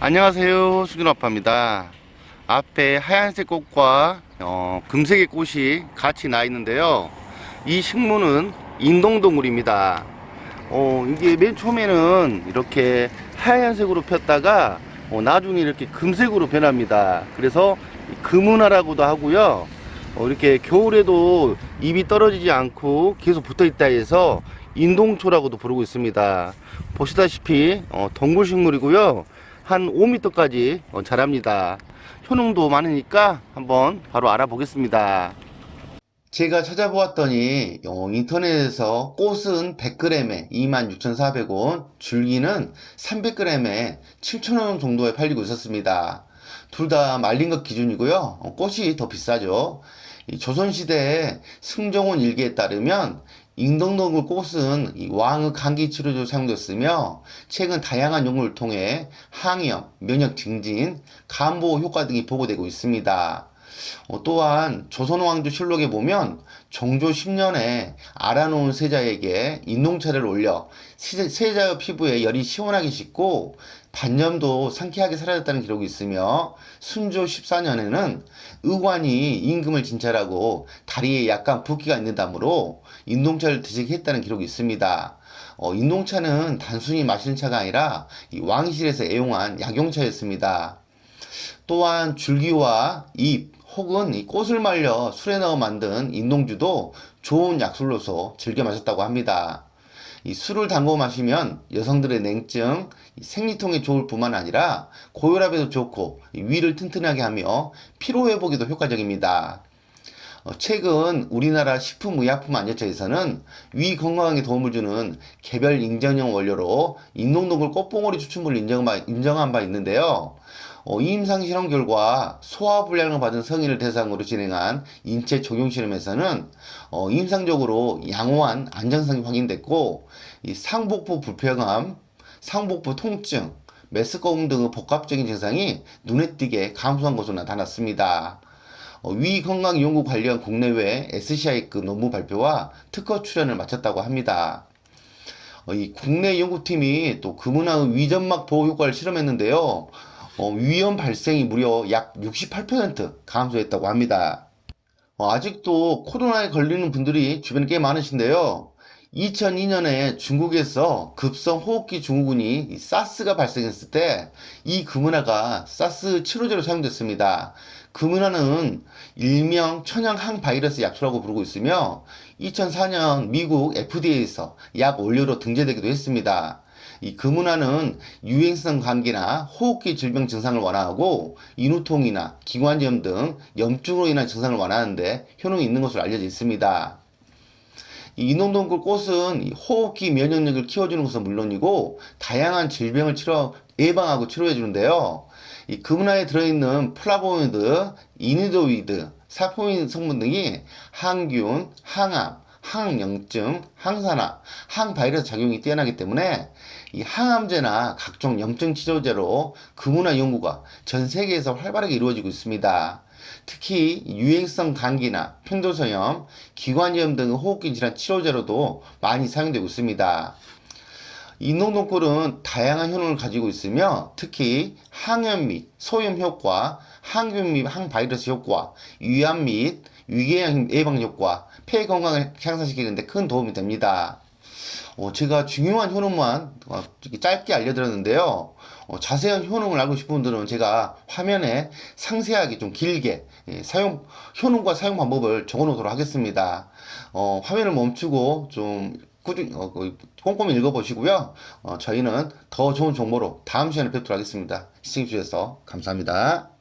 안녕하세요. 수준아빠입니다. 앞에 하얀색 꽃과 어, 금색의 꽃이 같이 나 있는데요. 이 식물은 인동동굴입니다. 어, 이게 맨 처음에는 이렇게 하얀색으로 폈다가 어, 나중에 이렇게 금색으로 변합니다. 그래서 금은화라고도 하고요. 어, 이렇게 겨울에도 잎이 떨어지지 않고 계속 붙어 있다 해서 인동초라고도 부르고 있습니다. 보시다시피 어, 동굴 식물이고요 한 5m까지 어, 자랍니다. 효능도 많으니까 한번 바로 알아보겠습니다. 제가 찾아보았더니 어, 인터넷에서 꽃은 100g에 26,400원, 줄기는 300g에 7,000원 정도에 팔리고 있었습니다. 둘 다 말린 것 기준이고요. 어, 꽃이 더 비싸죠. 이 조선시대에 승정원 일기에 따르면 인동동굴 꽃은 이 왕의 감기 치료제로 사용됐으며 최근 다양한 연구를 통해 항염, 면역 증진, 간보호 효과 등이 보고되고 있습니다. 어, 또한 조선왕조 실록에 보면 정조 10년에 알아놓은 세자에게 인농차를 올려 세- 세자의 피부에 열이 시원하게 식고 반염도 상쾌하게 사라졌다는 기록이 있으며 순조 14년에는 의관이 임금을 진찰하고 다리에 약간 붓기가 있는다므로 인농차를 드시게 했다는 기록이 있습니다. 어, 인농차는 단순히 마시는 차가 아니라 이 왕실에서 애용한 약용차였습니다. 또한 줄기와 잎 혹은 이 꽃을 말려 술에 넣어 만든 인농주도 좋은 약술로서 즐겨 마셨다고 합니다. 이 술을 담궈 마시면 여성들의 냉증, 이 생리통에 좋을 뿐만 아니라 고혈압에도 좋고 이 위를 튼튼하게 하며 피로 회복에도 효과적입니다. 어, 최근 우리나라 식품의약품안전처에서는 위 건강에 도움을 주는 개별 인정형 원료로 인농동굴 꽃봉오리 바- 인정한 바 있는데요. 어, 임상 실험 결과 소화불량을 받은 성인을 대상으로 진행한 인체 적용 실험에서는 어, 임상적으로 양호한 안정성이 확인됐고 이 상복부 불편함, 상복부 통증, 메스꺼움 등의 복합적인 증상이 눈에 띄게 감소한 것으로 나타났습니다. 어, 위 건강 연구 관련 국내외 SCI급 논문 발표와 특허 출연을 마쳤다고 합니다. 어, 이 국내 연구팀이 또 금은화의 위점막 보호 효과를 실험했는데요. 어, 위험 발생이 무려 약 68% 감소했다고 합니다. 어, 아직도 코로나에 걸리는 분들이 주변에 꽤 많으신데요. 2002년에 중국에서 급성 호흡기 증후군이 이 사스가 발생했을 때 이 금은화가 사스 치료제로 사용됐습니다. 금은화는 일명 천연 항 바이러스 약초라고 부르고 있으며 2004년 미국 FDA에서 약 원료로 등재되기도 했습니다. 이 금은화는 유행성 감기나 호흡기 질병 증상을 완화하고 인후통이나 기관지염 등 염증으로 인한 증상을 완화하는데 효능이 있는 것으로 알려져 있습니다. 이 인농동굴 꽃은 이 호흡기 면역력을 키워주는 것은 물론이고 다양한 질병을 치료 예방하고 치료해 주는데요. 이 금은화에 들어있는 플라보노이드, 이니도이드, 사포인 성분 등이 항균, 항암, 항염증, 항산화, 항바이러스 작용이 뛰어나기 때문에 이 항암제나 각종 염증 치료제로 금은화 연구가 전 세계에서 활발하게 이루어지고 있습니다. 특히 유행성 감기나 편도소염, 기관지염 등의 호흡기 질환 치료제로도 많이 사용되고 있습니다. 인농동굴은 다양한 효능을 가지고 있으며 특히 항염 및 소염 효과, 항균 및 항바이러스 효과, 위암 및 위궤양 예방 효과, 폐 건강을 향상시키는데 큰 도움이 됩니다. 어, 제가 중요한 효능만 어, 짧게 알려드렸는데요. 어, 자세한 효능을 알고 싶은 분들은 제가 화면에 상세하게 좀 길게 예, 사용 효능과 사용 방법을 적어놓도록 하겠습니다. 어, 화면을 멈추고 좀 꾸준히 어, 그 꼼꼼히 읽어보시고요. 어, 저희는 더 좋은 정보로 다음 시간에 뵙도록 하겠습니다. 시청해주셔서 감사합니다.